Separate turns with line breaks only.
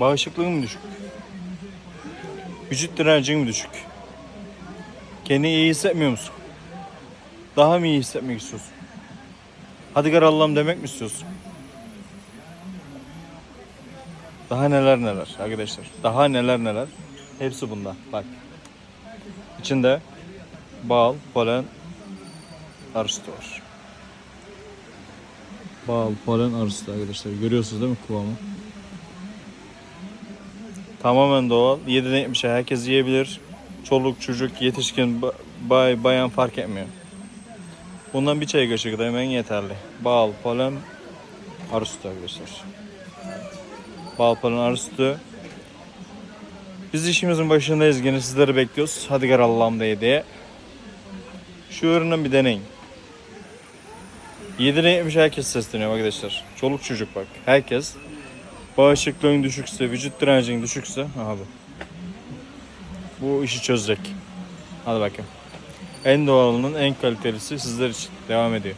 Bağışıklığın mı düşük? Vücut direncin mi düşük? Kendini iyi hissetmiyor musun? Daha mı iyi hissetmek istiyorsun? Hadi gar Allah'ım demek mi istiyorsun? Daha neler neler arkadaşlar. Daha neler neler. Hepsi bunda. Bak. İçinde bal, polen, arısı var. Bal, polen, arısı arkadaşlar. Görüyorsunuz değil mi kıvamı? Tamamen doğal. 7'den 70'e herkes yiyebilir. Çoluk, çocuk, yetişkin, ba- bay, bayan fark etmiyor. Bundan bir çay kaşığı da hemen yeterli. Bal, polen, arı sütü arkadaşlar. Bal, polen, arı sütü. Biz işimizin başındayız. Yine sizleri bekliyoruz. Hadi gel Allah'ım diye diye. Şu ürünü bir deneyin. 7'den 70 herkes sesleniyor arkadaşlar. Çoluk çocuk bak. Herkes. Bağışıklığın düşükse, vücut direncin düşükse. Bu. Bu işi çözecek. Hadi bakayım. En doğalının en kalitelisi sizler için devam ediyor.